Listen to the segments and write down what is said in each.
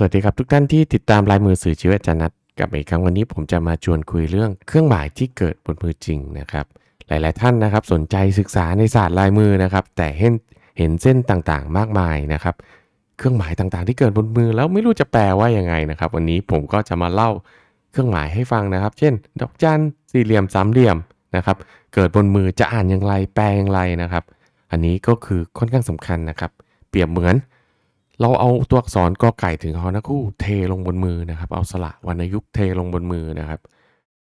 สวัสดีครับทุกท่านที่ติดตามลายมือสื่อชีวิตอาจารย์นัทกับอีกครั้งวันนี้ผมจะมาชวนคุยเรื่องเครื่องหมายที่เกิดบนมือจริงนะครับ หลาย ๆ ท่านนะครับ สนใจศึกษาในศาสตร์ลายมือนะครับ แต่เห็นเห็นเส้นต่าง ๆ มากมายนะครับ เครื่องหมายต่าง ๆ ที่เกิดบนมือแล้วไม่รู้จะแปลว่ายังไงนะครับ วันนี้ผมก็จะมาเล่าเครื่องหมายให้ฟังนะครับ เช่น ดอกจันสี่เหลี่ยมสามเหลี่ยมนะครับ เกิดบนมือจะอ่านอย่างไรแปลอย่างไรนะครับ อันนี้ก็คือค่อนข้างสำคัญนะครับ เปรียบเหมือน เราเอาตัวอักษรกอไก่ถึงฮอนักคู่เทลงบนมือนะครับ เอาสระวรรณยุกต์เทลงบนมือนะครับ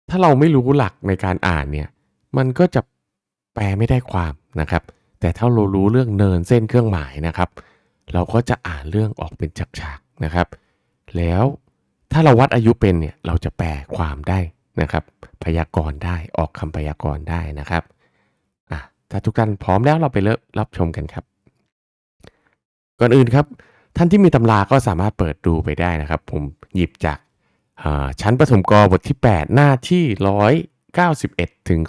ถ้าเราไม่รู้หลักในการอ่านเนี่ย มันก็จะแปลไม่ได้ความนะครับ แต่ถ้าเรารู้เรื่องเนินเส้นเครื่องหมายนะครับ เราก็จะอ่านเรื่องออกเป็นฉากๆนะครับ แล้วถ้าเราวัดอายุเป็นเนี่ย เราจะแปลความได้นะครับ พยากรณ์ได้ออกคำพยากรณ์ได้นะครับอะถ้าทุกท่านพร้อมแล้วเราไปเริ่มรับชมกันครับ ก่อนอื่นครับ ท่านที่มีตำราก็สามารถเปิดดูไปได้นะครับ ผมหยิบจากาชั้นประถมกบทที่ 8 หน้าที่ 191 ถึง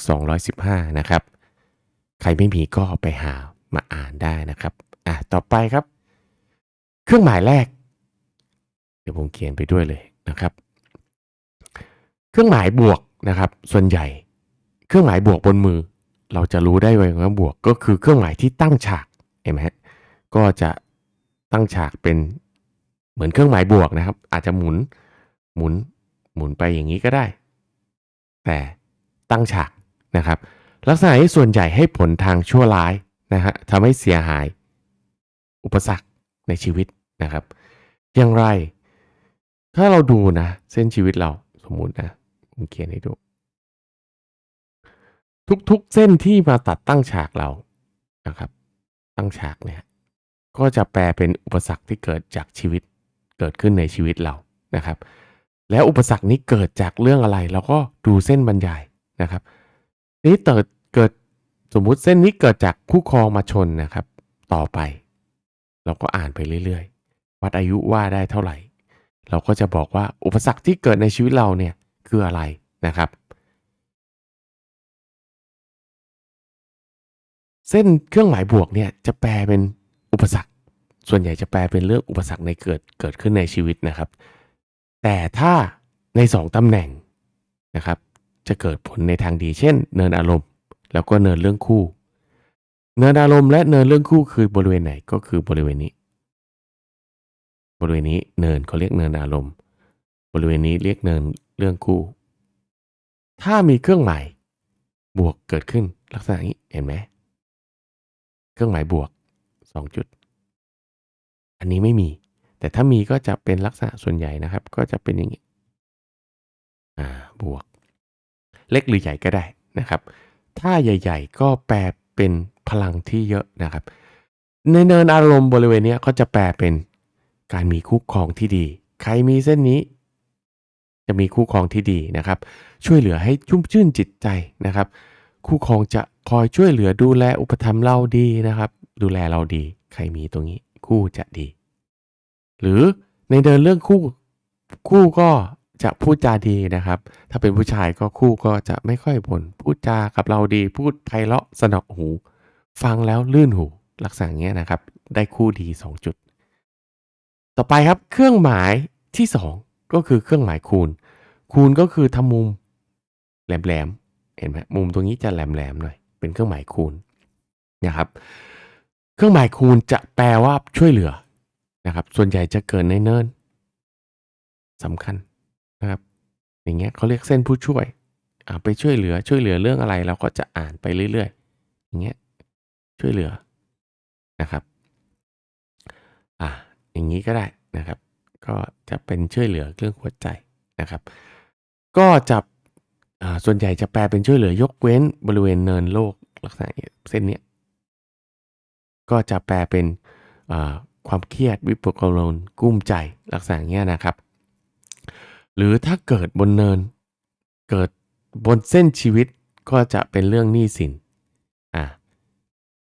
215 นะครับ ใครไม่มีก็ไปหามาอ่านได้นะครับอะต่อไปครับ เครื่องหมายแรก เดี๋ยวผมเขียนไปด้วยเลยนะครับ เครื่องหมายบวกนะครับ ส่วนใหญ่ เครื่องหมายบวกบนมือ เราจะรู้ได้ไวว่าบวกก็คือเครื่องหมายที่ตั้งฉากเห็นไหมฮะก็จะ ตั้งฉากเป็นเหมือนเครื่องหมายบวกนะครับ อาจจะหมุนหมุนหมุนไปอย่างนี้ก็ได้ แต่ตั้งฉากนะครับ ลักษณะนี้ส่วนใหญ่ให้ผลทางชั่วร้ายนะฮะทำให้เสียหาย อุปสรรคในชีวิตนะครับ อย่างไร ถ้าเราดูนะ เส้นชีวิตเราสมมุตินะผมเขียนให้ดู ทุกๆเส้นที่มาตัดตั้งฉากเรานะครับ ตั้งฉากเนี่ย ก็จะแปลเป็นอุปสรรคที่เกิดจากชีวิตเกิดขึ้นในชีวิตเรานะครับ แล้วอุปสรรคนี้เกิดจากเรื่องอะไรเราก็ดูเส้นบรรยายนะครับนี้เกิดเกิดสมมุติเส้นนี้เกิดจากคู่ครองมาชนนะครับ ต่อไป เราก็อ่านไปเรื่อยๆ วัดอายุว่าได้เท่าไหร่ เราก็จะบอกว่าอุปสรรคที่เกิดในชีวิตเราเนี่ยคืออะไรนะครับ เส้นเครื่องหมายบวกเนี่ยจะแปลเป็นอุปสรรค ส่วนใหญ่จะแปลเป็นเรื่องอุปสรรคในเกิดเกิดขึ้นในชีวิตนะครับ แต่ถ้าในสองตำแหน่งนะครับ จะเกิดผลในทางดี เช่น เนินอารมณ์ แล้วก็เนินเรื่องคู่ เนินอารมณ์และเนินเรื่องคู่คือบริเวณไหนก็คือบริเวณนี้ บริเวณนี้เนินเขาเรียกเนินอารมณ์ บริเวณนี้เรียกเนินเรื่องคู่ ถ้ามีเครื่องหมายบวกเกิดขึ้นลักษณะนี้เห็นไหมเครื่องหมายบวกสองจุด อันนี้ไม่มี แต่ถ้ามีก็จะเป็นลักษณะส่วนใหญ่นะครับ ก็จะเป็นอย่างนี้อ่าบวก เล็กหรือใหญ่ก็ได้นะครับ ถ้าใหญ่ ๆ ก็แปลเป็นพลังที่เยอะนะครับ ในเนินอารมณ์บริเวณนี้ยเขาจะแปลเป็นการมีคู่ครองที่ดี ใครมีเส้นนี้ จะมีคู่ครองที่ดีนะครับ ช่วยเหลือให้ชุ่มชื่นจิตใจนะครับ คู่ครองจะคอยช่วยเหลือดูแลอุปถัมภ์เราดีนะครับ ดูแลเราดี ใครมีตรงนี้ คู่จะดี หรือในเดินเรื่องคู่คู่ก็จะพูดจาดีนะครับ ถ้าเป็นผู้ชายก็คู่ก็จะไม่ค่อยบ่นพูดจากับเราดี พูดไพเราะสนอหู ฟังแล้วลื่นหูลักษณะเงี้ยนะครับ ได้คู่ดี 2 จุด ต่อไปครับเครื่องหมายที่ 2 ก็คือเครื่องหมายคูณ คูณก็คือทำมุมแหลมๆเห็นไหมมุมตรงนี้จะแหลมๆหน่อยเป็นเครื่องหมายคูณนะครับ ครื่องหมายคูณจะแปลว่าช่วยเหลือนะครับ ส่วนใหญ่จะเกิดในเนินสำคัญนะครับ อย่างเงี้ยเขาเรียกเส้นผู้ช่วยอ่าไปช่วยเหลือช่วยเหลือเรื่องอะไรเราก็จะอ่านไปเรื่อยๆ อย่างเงี้ยช่วยเหลือนะครับอ่าอย่างนี้ก็ได้นะครับ ก็จะเป็นช่วยเหลือเรื่องหัวใจนะครับ ก็จะอ่าส่วนใหญ่จะแปลเป็นช่วยเหลือยกเว้นบริเวณเนินโลกลักษณะเส้นเนี้ย ก็จะแปลเป็นความเครียดวิปกกังวลกุ้มใจลักษณะเนี้ยนะครับ หรือถ้าเกิดบนเนิน เกิดบนเส้นชีวิตก็จะเป็นเรื่องหนี้สินอ่า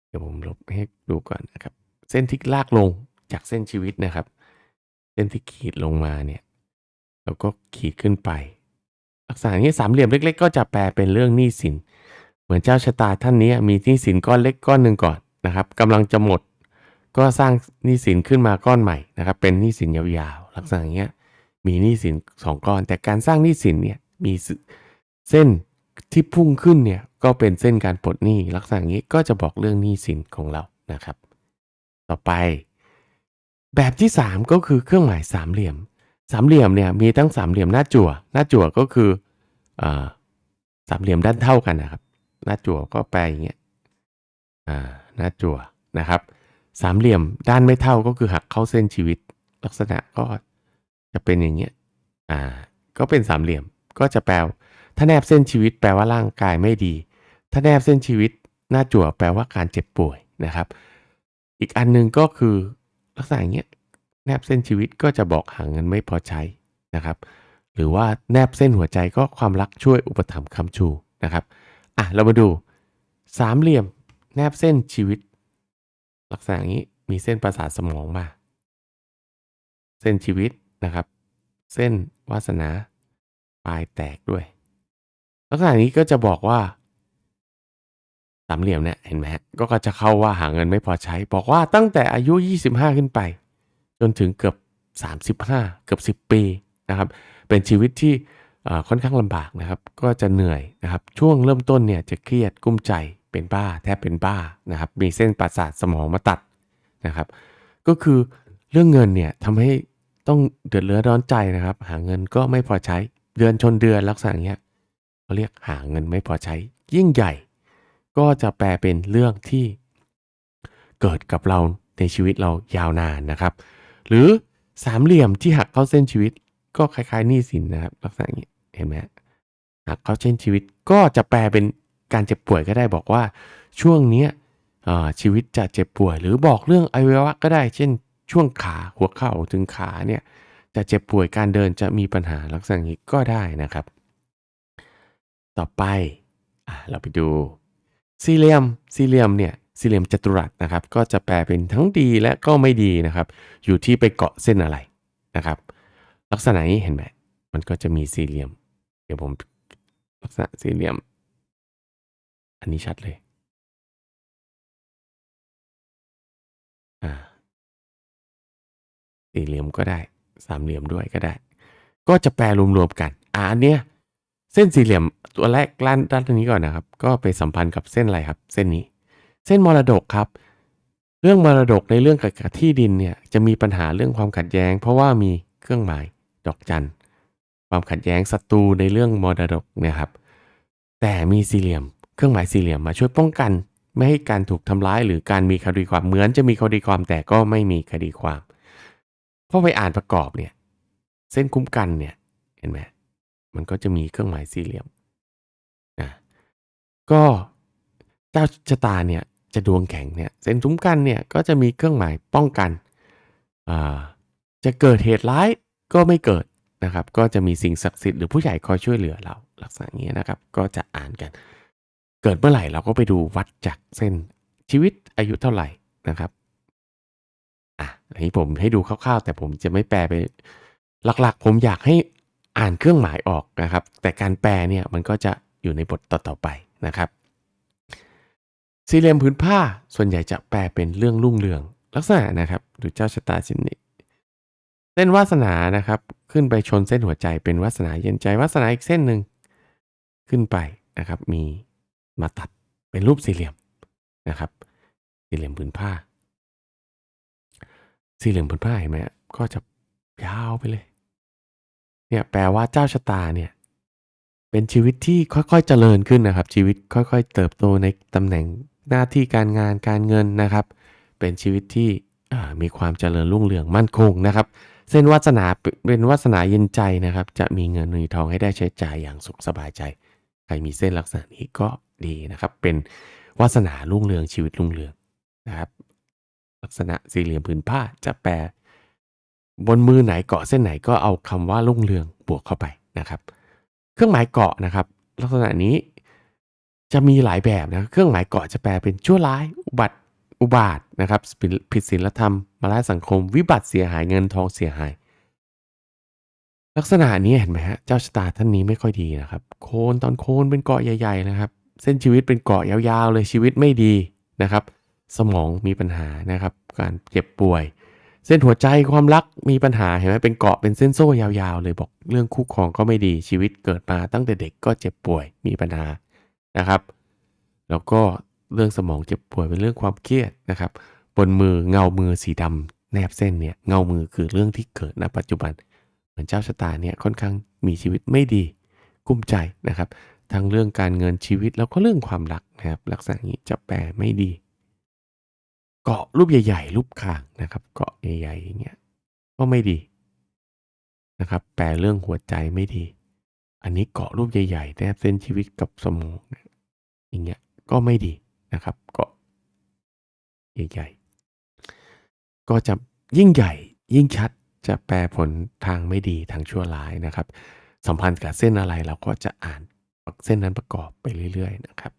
เดี๋ยวผมลบให้ดูก่อนนะครับ เส้นที่ลากลงจากเส้นชีวิตนะครับ เส้นที่ขีดลงมาเนี่ยแล้วก็ขีดขึ้นไปลักษณะนี้สามเหลี่ยมเล็ก ๆ ก็จะแปลเป็นเรื่องหนี้สิน เหมือนเจ้าชะตาท่านนี้มีหนี้สินก้อนเล็กก้อนหนึ่งก่อน นะครับกำลังจะหมด ก็สร้างหนี้สินขึ้นมาก้อนใหม่นะครับ เป็นหนี้สินยาวๆลักษณะอย่างเงี้ยมีหนี้สินสองก้อน แต่การสร้างหนี้สินเนี่ยมีเส้นที่พุ่งขึ้นเนี่ยก็เป็นเส้นการปลดหนี้ลักษณะอย่างนี้ก็จะบอกเรื่องหนี้สินของเรานะครับ ต่อไป แบบที่ 3 ก็คือเครื่องหมายสามเหลี่ยม สามเหลี่ยมเนี่ยมีทั้งสามเหลี่ยมหน้าจั่ว หน้าจั่วก็คืออสามเหลี่ยมด้านเท่ากันนะครับ หน้าจั่วก็แปลอย่างเงี้ยอ่า น้าจั่วนะครับสามเหลี่ยมด้านไม่เท่าก็คือหักเข้าเส้นชีวิต ลักษณะก็จะเป็นอย่างเงี้ยอ่าก็เป็นสามเหลี่ยมก็จะแปลถ้าแนบเส้นชีวิตแปลว่าร่างกายไม่ดี ถ้าแนบเส้นชีวิตหน้าจั่วแปลว่าการเจ็บป่วยนะครับ อีกอันหนึงก็คือลักษณะอย่างเงี้ยแนบเส้นชีวิตก็จะบอกหาเงินไม่พอใช้นะครับ หรือว่าแนบเส้นหัวใจก็ความรักช่วยอุปถัมภ์คำชูนะครับอะเรามาดูสามเหลี่ยม แนบเส้นชีวิต ลักษณะนี้มีเส้นประสาทสมองมาเส้นชีวิตนะครับ เส้นวาสนาปลายแตกด้วย ลักษณะนี้ก็จะบอกว่าสามเหลี่ยมเนี่ยเห็นไหมฮะก็จะเข้าว่าหาเงินไม่พอใช้ บอกว่าตั้งแต่อายุ 25 ขึ้นไป จนถึงเกือบ 35 เกือบ 10 ปีนะครับ เป็นชีวิตที่ค่อนข้างลำบากนะครับ ก็จะเหนื่อยนะครับ ช่วงเริ่มต้นเนี่ยจะเครียดกุ้มใจ เป็นบ้าแทบเป็นบ้านะครับมีเส้นประสาทสมองมาตัดนะครับ ก็คือเรื่องเงินเนี่ยทำให้ต้องเดือดเร้อนร้อนใจนะครับ หาเงินก็ไม่พอใช้เดือนชนเดือนลักษณะอย่างเงี้ยเขาเรียกหาเงินไม่พอใช้ ยิ่งใหญ่ ก็จะแปลเป็นเรื่องที่เกิดกับเราในชีวิตเรายาวนานนะครับ หรือสามเหลี่ยมที่หักเข้าเส้นชีวิต ก็คล้ายๆหนี้สินนะครับ ลักษณะนี้เห็นไหมหักเข้าเส้นชีวิตก็จะแปลเป็น การเจ็บป่วยก็ได้บอกว่าช่วงนี้ชีวิตจะเจ็บป่วย หรือบอกเรื่องอวัยวะก็ได้ เช่น ช่วงขาหัวเข่าถึงขาเนี่ยจะเจ็บป่วยการเดินจะมีปัญหาลักษณะนี้ก็ได้นะครับ ต่อไปอเราไปดูสี่เหลี่ยมสี่เหลี่ยมเนี่ยสี่เหลี่ยมจัตุรัสนะครับ ก็จะแปลเป็นทั้งดีและก็ไม่ดีนะครับ อยู่ที่ไปเกาะเส้นอะไรนะครับ ลักษณะนี้เห็นไหมมันก็จะมีสี่เหลี่ยม เดี๋ยวผมลักษณะสี่เหลี่ยม อันนี้ชัดเลย อ่า สี่เหลี่ยมก็ได้ สามเหลี่ยมด้วยก็ได้ ก็จะแปลรวมๆกัน อ่าอันเนี้ย เส้นสี่เหลี่ยมตัวแรกด้านด้านนี้ก่อนนะครับ ก็ไปสัมพันธ์กับเส้นอะไรครับ เส้นนี้ เส้นมรดกครับ เรื่องมรดกในเรื่องกับที่ดินเนี่ย จะมีปัญหาเรื่องความขัดแย้ง เพราะว่ามีเครื่องหมายดอกจัน ความขัดแย้งศัตรูในเรื่องมรดกเนี่ยครับ แต่มีสี่เหลี่ยม เครื่องหมายสี่เหลี่ยมมาช่วยป้องกัน ไม่ให้การถูกทำร้ายหรือการมีคดีความเหมือนจะมีคดีความแต่ก็ไม่มีคดีความพอไปอ่านประกอบเนี่ยเส้นคุ้มกันเนี่ยเห็นไหมมันก็จะมีเครื่องหมายสี่เหลี่ยมนะก็เจ้าชะตาเนี่ยจะดวงแข็งเนี่ยเส้นคุ้มกันเนี่ยก็จะมีเครื่องหมายป้องกันจะเกิดเหตุร้ายก็ไม่เกิดนะครับ ก็จะมีสิ่งศักดิ์สิทธิ์หรือผู้ใหญ่คอยช่วยเหลือเราลักษณะนี้นะครับ ก็จะอ่านกัน เกิดเมื่อไหร่เราก็ไปดูวัดจากเส้นชีวิตอายุเท่าไหร่นะครับอะอันนี้ผมให้ดูคร่าวๆ แต่ผมจะไม่แปลไป หลักๆ ผมอยากให้อ่านเครื่องหมายออกนะครับ แต่การแปลเนี่ยมันก็จะอยู่ในบทต่อๆไปนะครับสี่เหลี่ยมพื้นผ้าส่วนใหญ่จะแปลเป็นเรื่องรุ่งเรือง ลักษณะนะครับดูเจ้าชะตาชินนี้เส้นวาสนานะครับ ขึ้นไปชนเส้นหัวใจเป็นวาสนาเย็นใจวาสนาอีกเส้นหนึ่งขึ้นไปนะครับ มี มาตัดเป็นรูปสี่เหลี่ยมนะครับ สี่เหลี่ยมพื้นผ้า สี่เหลี่ยมพื้นผ้าเห็นไหมก็จะยาวไปเลย เนี่ยแปลว่าเจ้าชะตาเนี่ยเป็นชีวิตที่ค่อยๆเจริญขึ้นนะครับ ชีวิตค่อยๆ เติบโตในตำแหน่งหน้าที่การงานการเงินนะครับ เป็นชีวิตที่มีความเจริญรุ่งเรืองมั่นคงนะครับ เส้นวาสนาเป็นวาสนาเย็นใจนะครับ จะมีเงินมีทองให้ได้ใช้จ่ายอย่างสุขสบายใจ ใครมีเส้นลักษณะนี้ก็ ดีนะครับ เป็นวาสนารุ่งเรืองชีวิตรุ่งเรืองนะครับ ลักษณะสี่เหลี่ยมผืนผ้าจะแปลบนมือไหนเกาะเส้นไหนก็เอาคำว่ารุ่งเรืองบวกเข้าไปนะครับ เครื่องหมายเกาะนะครับ ลักษณะนี้จะมีหลายแบบนะเครื่องหมายเกาะจะแปลเป็นชั่วร้ายอุบัติอุบาทนะครับผิดศีลธรรมมาล้ายสังคม วิบัติเสียหายเงินทองเสียหาย ลักษณะนี้เห็นไหมฮะเจ้าชะตาท่านนี้ไม่ค่อยดีนะครับ โคนตอนโคนเป็นเกาะใหญ่ ๆ นะครับ เส้นชีวิตเป็นเกาะยาวๆเลยชีวิตไม่ดีนะครับ สมองมีปัญหานะครับ การเจ็บป่วย เส้นหัวใจความรักมีปัญหาเห็นไหมเป็นเกาะเป็นเส้นโซ่ยาวๆ เลยบอกเรื่องคู่ครองก็ไม่ดีชีวิตเกิดมาตั้งแต่เด็กก็เจ็บป่วยมีปัญหานะครับ แล้วก็เรื่องสมองเจ็บป่วยเป็นเรื่องความเครียดนะครับ บนมือเงามือสีดำแนบเส้นเนี่ยเงามือคือเรื่องที่เกิดณปัจจุบัน เหมือนเจ้าชะตาเนี่ยค่อนข้างมีชีวิตไม่ดีกุ้มใจนะครับ ทั้งเรื่องการเงินชีวิตแล้วก็เรื่องความรักนะครับลักษณะนี้จะแปลไม่ดี เกาะรูปใหญ่ ๆ รูปคางนะครับ เกาะใหญ่ๆอย่างเงี้ยก็ไม่ดีนะครับ แปลเรื่องหัวใจไม่ดี อันนี้เกาะรูปใหญ่ๆแนบเส้นชีวิตกับสมองอย่างเงี้ยก็ไม่ดีนะครับ เกาะใหญ่ๆก็จะยิ่งใหญ่ยิ่งชัดจะแปลผลทางไม่ดีทางชั่วร้ายนะครับ สัมพันธ์กับเส้นอะไรเราก็จะอ่าน เส้นนั้นประกอบไปเรื่อยๆนะครับ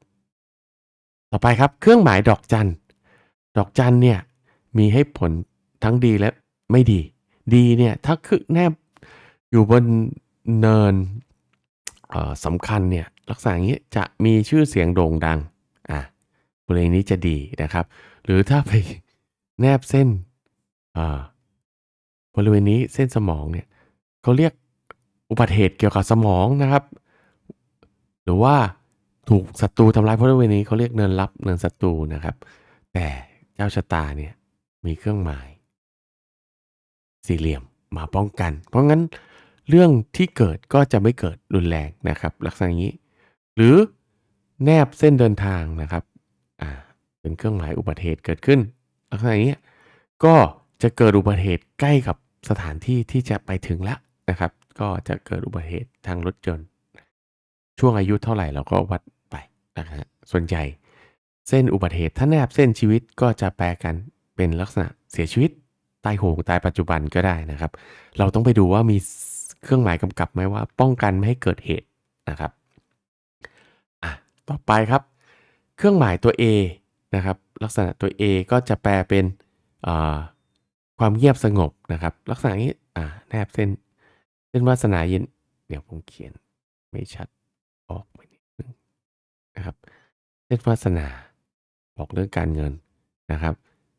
ต่อไปครับเครื่องหมายดอกจันดอกจันเนี่ยมีให้ผลทั้งดีและไม่ดี ดีเนี่ยถ้าคือแนบอยู่บนเนินสำคัญเนี่ยลักษณะนี้จะมีชื่อเสียงโด่งดังอะบริเวณนี้จะดีนะครับ หรือถ้าไปแนบเส้นอ่าบริเวณนี้เส้นสมองเนี่ยเขาเรียกอุบัติเหตุเกี่ยวกับสมองนะครับ รือว่าถูกศัตรูทำร้ายเพราะบริเวนี้เขาเรียกเนินลับเนินศัตรูนะครับ แต่เจ้าชะตาเนี่ยมีเครื่องหมาย สี่เหลี่ยมมาป้องกัน เพราะงั้นเรื่องที่เกิดก็จะไม่เกิดรุนแรงนะครับ ลักษณะนี้ หรือแนบเส้นเดินทางนะครับอ่าเป็นเครื่องหมายอุบัติเหตุเกิดขึ้น ลักษณะนี้ก็จะเกิดอุบัติเหตุใกล้กับสถานที่ที่จะไปถึงแล้วนะครับ ก็จะเกิดอุบัติเหตุทางรถยนต์ ช่วงอายุเท่าไหร่เราก็วัดไปนะฮะส่วนใหญ่เส้นอุบัติเหตุถ้าแนบเส้นชีวิตก็จะแปลกันเป็นลักษณะเสียชีวิตตายโหงตายปัจจุบันก็ได้นะครับ เราต้องไปดูว่ามีเครื่องหมายกำกับไหมว่า ป้องกันไม่ให้เกิดเหตุนะครับอะต่อไปครับ เครื่องหมายตัว A นะครับ ลักษณะตัว A ก็จะแปลเป็นความเงียบสงบนะครับ ลักษณะนี้อ่าแนบเส้นเส้นวาสนาเย็น เดี๋ยวผมเขียนไม่ชัดออกไปนิดนึง นะครับ เส้นวาสนาบอกเรื่องการเงินนะครับ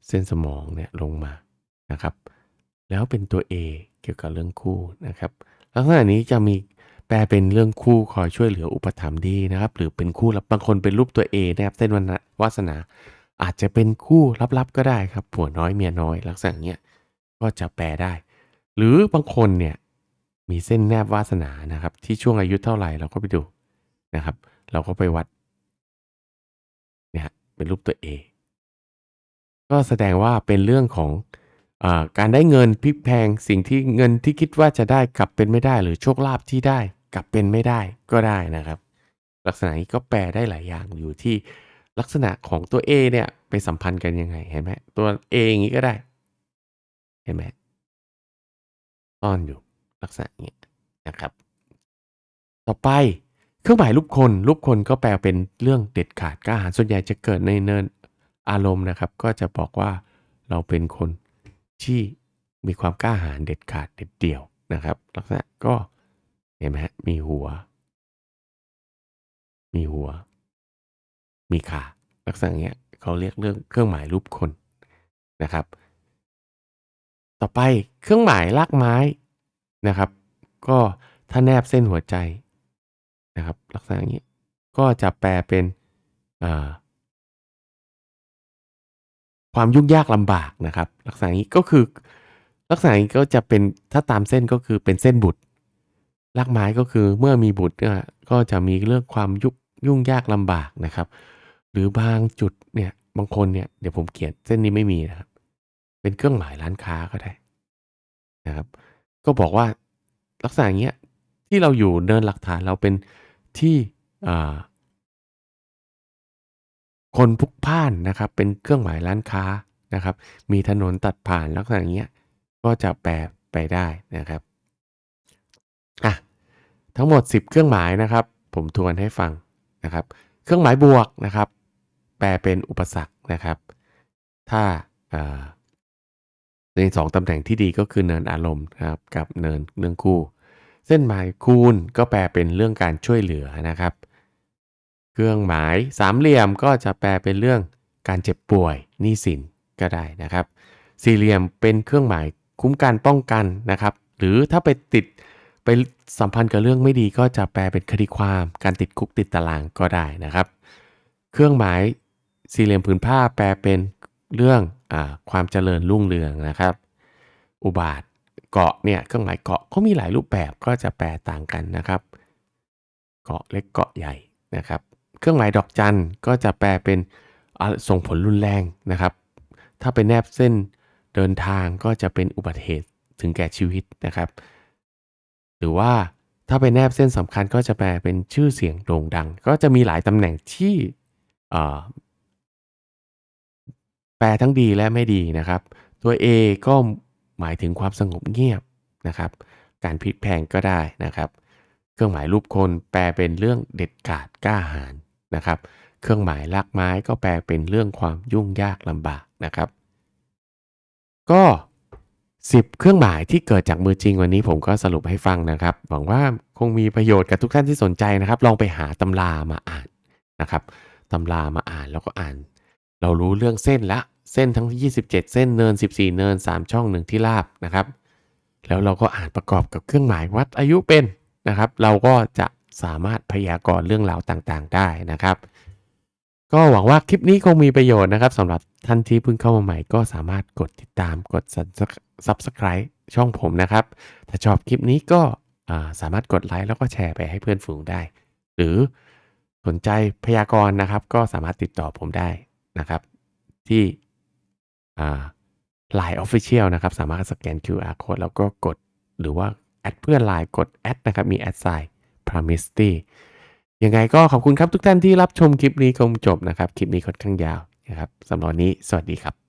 เส้นสมองเนี่ยลงมานะครับ แล้วเป็นตัว A เกี่ยวกับเรื่องคู่นะครับ ลักษณะนี้จะมีแปลเป็นเรื่องคู่คอยช่วยเหลืออุปถัมภ์ดีนะครับ หรือเป็นคู่รับบางคนเป็นรูปตัว A นะครับ เส้นวันวาสนา อาจจะเป็นคู่ลับๆก็ได้ครับผัวน้อยเมียน้อยลักษณะเนี้ยก็จะแปลได้ หรือบางคนเนี่ยมีเส้นแนบวาสนานะครับ ที่ช่วงอายุเท่าไหร่เราก็ไปดูนะครับ เราก็ไปวัด เป็นรูปตัว A ก็แสดงว่าเป็นเรื่องของอการได้เงินพลิกแพงสิ่งที่เงินที่คิดว่าจะได้กลับเป็นไม่ได้ หรือโชคลาภที่ได้กลับเป็นไม่ได้ก็ได้นะครับ ลักษณะนี้ก็แปลได้หลายอย่างอยู่ที่ลักษณะของตัว A เนี่ยไปสัมพันธ์กันยังไงเห็นไหมตัว A อย่างนี้ก็ได้เห็นไหมซ่อนอยู่ลักษณะนี้นะครับ ต่อไป เครื่องหมายรูปคน รูปคนก็แปลเป็นเรื่องเด็ดขาดกล้าหาญส่วนใหญ่จะเกิดในเนินอารมณ์นะครับ ก็จะบอกว่าเราเป็นคนที่มีความกล้าหาญเด็ดขาดเด็ดเดี่ยวนะครับ ลักษณะก็เห็นไหมฮะมีหัว มีหัว มีขาลักษณะเนี้ยเขาเรียกเรื่องเครื่องหมายรูปคนนะครับ ต่อไปเครื่องหมายลากไม้นะครับ ก็ถ้าแนบเส้นหัวใจ นะครับ ลักษณะอย่างนี้ ก็จะแปลเป็นความยุ่งยากลำบากนะครับ ลักษณะนี้ก็คือ ลักษณะนี้ก็จะเป็นถ้าตามเส้นก็คือเป็นเส้นบุตรลากไม้ก็คือเมื่อมีบุตรก็จะมีเรื่องความยุยุ่งยากลำบากนะครับ หรือบางจุดเนี่ยบางคนเนี่ยเดี๋ยวผมเขียนเส้นนี้ไม่มีนะครับ เป็นเครื่องหมายร้านค้าก็ได้นะครับ ก็บอกว่าลักษณะเนี้ยที่เราอยู่เนินหลักฐานเราเป็น ที่คนพุกพ่านนะครับเป็นเครื่องหมายร้านค้านะครับ มีถนนตัดผ่านลักษณะเนี้ยก็จะแปลไปได้นะครับอะทั้งหมด 10 เครื่องหมายนะครับ ผมทวนให้ฟังนะครับ เครื่องหมายบวกนะครับ แปลเป็นอุปสรรคนะครับ ถ้าในสองตำแหน่งที่ดีก็คือเนินอารมณ์ครับกับเนินเรื่องคู่ เส้นหมายคูณก็แปลเป็นเรื่องการช่วยเหลือนะครับ เครื่องหมายสามเหลี่ยมก็จะแปลเป็นเรื่องการเจ็บป่วยหนี้สินก็ได้นะครับ สี่เหลี่ยมเป็นเครื่องหมายคุ้มกันป้องกันนะครับ หรือถ้าไปติดไปสัมพันธ์กับเรื่องไม่ดีก็จะแปลเป็นคดีความการติดคุกติดตารางก็ได้นะครับ เครื่องหมายสี่เหลี่ยมผืนผ้าแปลเป็นเรื่องอความเจริญรุ่งเรืองนะครับ อุบาท เกาะเนี่ยเครื่องหมายเกาะก็มีหลายรูปแบบก็จะแปลต่างกันนะครับ เกาะเล็กเกาะใหญ่นะครับ เครื่องหมายดอกจันก็จะแปลเป็นส่งผลรุนแรงนะครับ ถ้าเป็นแนบเส้นเดินทางก็จะเป็นอุบัติเหตุถึงแก่ชีวิตนะครับ หรือว่าถ้าเป็นแนบเส้นสำคัญก็จะแปลเป็นชื่อเสียงโด่งดัง ก็จะมีหลายตำแหน่งที่แปลทั้งดีและไม่ดีนะครับ ตัว A ก็ หมายถึงความสงบเงียบนะครับ การพลิกแพงก็ได้นะครับ เครื่องหมายรูปคนแปลเป็นเรื่องเด็ดขาดกล้าหาญนะครับ เครื่องหมายลากไม้ก็แปลเป็นเรื่องความยุ่งยากลำบากนะครับ ก็ 10 เครื่องหมายที่เกิดจากมือจริงวันนี้ผมก็สรุปให้ฟังนะครับ หวังว่าคงมีประโยชน์กับทุกท่านที่สนใจนะครับ ลองไปหาตำรามาอ่านนะครับตำรามาอ่านแล้วก็อ่าน เรารู้เรื่องเส้นละ เส้นทั้ง 27 เส้นเนิน 14 เนิน 3 ช่องหนึ่งที่ราบนะครับ แล้วเราก็อ่านประกอบกับเครื่องหมายวัดอายุเป็นนะครับ เราก็จะสามารถพยากรณ์เรื่องราวต่างๆ ได้นะครับ ก็หวังว่าคลิปนี้คงมีประโยชน์นะครับสำหรับท่านที่เพิ่งเข้ามาใหม่ก็สามารถกดติดตามกด subscribe ช่องผมนะครับ ถ้าชอบคลิปนี้ก็สามารถกดไลค์แล้วก็แชร์ไปให้เพื่อนฝูงได้ หรือสนใจพยากรณ์นะครับ ก็สามารถติดต่อผมได้นะครับ ที่ อ่า Line Official นะครับสามารถสแกน QR code แล้วก็กด หรือว่าแอดเพื่อน Line กดแอดนะครับมีแอดไซน์ Promisty ยังไงก็ขอบคุณครับทุกท่านที่รับชมคลิปนี้คงจบนะครับ คลิปนี้ค่อนข้างยาวนะครับสำหรับวันนี้ สวัสดีครับ